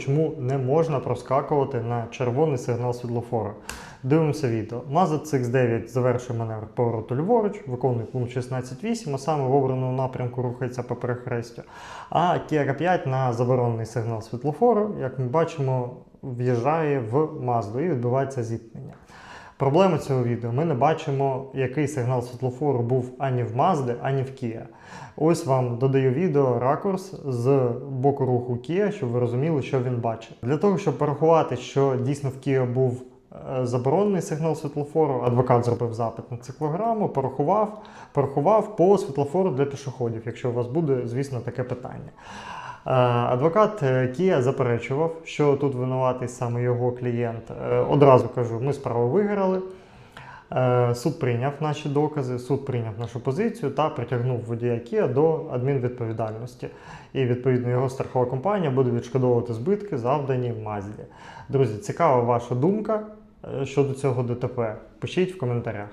чому не можна проскакувати на червоний сигнал світлофору. Дивимося відео. Mazda CX-9 завершує маневр повороту ліворуч, виконує пункт 16.8, а саме в обраному напрямку рухається по перехрестю. А Kia 5 на заборонений сигнал світлофору, як ми бачимо, в'їжджає в Mazda і відбувається зіткнення. Проблема цього відео: ми не бачимо, який сигнал світлофору був ані в Mazda, ані в Kia. Ось вам додаю відео ракурс з боку руху Kia, щоб ви розуміли, що він бачить. Для того, щоб порахувати, що дійсно в Kia був е, заборонений сигнал світлофору, адвокат зробив запит на циклограму, порахував, порахував по світлофору для пішоходів, якщо у вас буде, звісно, таке питання. Е, Адвокат е, Кія заперечував, що тут винуватий саме його клієнт. Е, Одразу кажу, ми справу виграли. Суд прийняв наші докази, суд прийняв нашу позицію та притягнув водія Кія до адмінвідповідальності. І відповідно його страхова компанія буде відшкодовувати збитки, завдані Мазді. Друзі, цікава ваша думка щодо цього ДТП. Пишіть в коментарях.